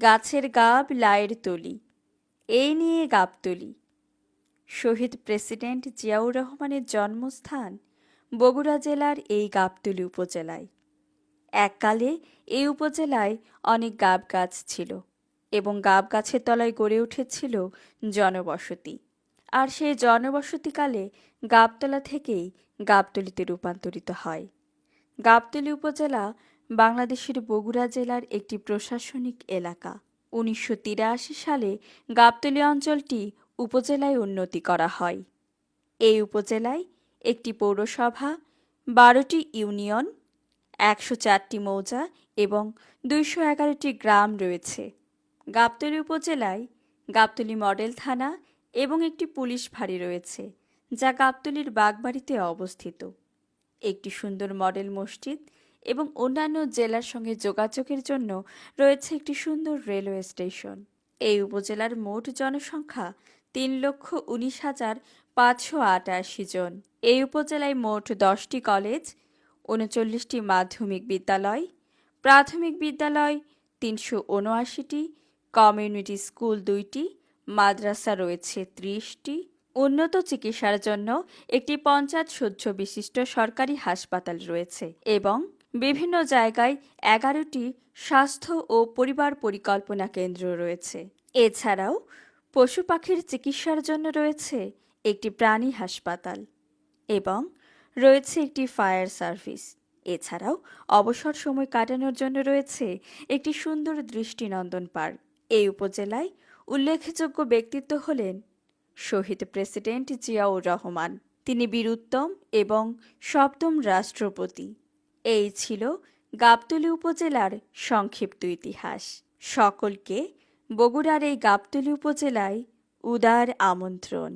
গাছের গাব লায়ের তলি, এই নিয়ে গাবতলি শহীদ প্রেসিডেন্ট জিয়াউর রহমানের জন্মস্থান বগুড়া জেলার এই গাবতলী উপজেলায়। এককালে এই উপজেলায় অনেক গাব গাছ ছিল এবং গাব গাছের তলায় গড়ে উঠেছিল জনবসতি। আর সেই জনবসতিকালে গাবতলা থেকেই গাবতলিতে রূপান্তরিত হয়। গাবতলী উপজেলা বাংলাদেশের বগুড়া জেলার একটি প্রশাসনিক এলাকা। উনিশশো তিরাশি সালে গাবতলী অঞ্চলটি উপজেলায় উন্নতি করা হয়। এই উপজেলায় একটি পৌরসভা, বারোটি ইউনিয়ন, একশো চারটি মৌজা এবং দুইশো এগারোটি গ্রাম রয়েছে। গাবতলী উপজেলায় গাবতলী মডেল থানা এবং একটি পুলিশ ফাঁড়ি রয়েছে, যা গাবতলীর বাগবাড়িতে অবস্থিত। একটি সুন্দর মডেল মসজিদ এবং অন্যান্য জেলার সঙ্গে যোগাযোগের জন্য রয়েছে একটি সুন্দর রেলওয়ে স্টেশন। এই উপজেলার মোট জনসংখ্যা তিন লক্ষ উনিশ হাজার পাঁচশো আটাশি জন। এই উপজেলায় মোট দশটি কলেজ, উনচল্লিশটি মাধ্যমিক বিদ্যালয়, প্রাথমিক বিদ্যালয় তিনশো উনআশিটি, কমিউনিটি স্কুল দুইটি, মাদ্রাসা রয়েছে ত্রিশটি। উন্নত চিকিৎসার জন্য একটি পঞ্চায়েত সহ্য বিশিষ্ট সরকারি হাসপাতাল রয়েছে এবং বিভিন্ন জায়গায় এগারোটি স্বাস্থ্য ও পরিবার পরিকল্পনা কেন্দ্র রয়েছে। এছাড়াও পশু পাখির চিকিৎসার জন্য রয়েছে একটি প্রাণী হাসপাতাল এবং রয়েছে একটি ফায়ার সার্ভিস। এছাড়াও অবসর সময় কাটানোর জন্য রয়েছে একটি সুন্দর দৃষ্টিনন্দন পার্ক। এই উপজেলায় উল্লেখযোগ্য ব্যক্তিত্ব হলেন শহীদ প্রেসিডেন্ট জিয়াউর রহমান। তিনি বীরুত্তম এবং সপ্তম রাষ্ট্রপতি। এই ছিল গাবতলী উপজেলার সংক্ষিপ্ত ইতিহাস। সকলকে বগুড়ার এই গাবতলী উপজেলায় উদার আমন্ত্রণ।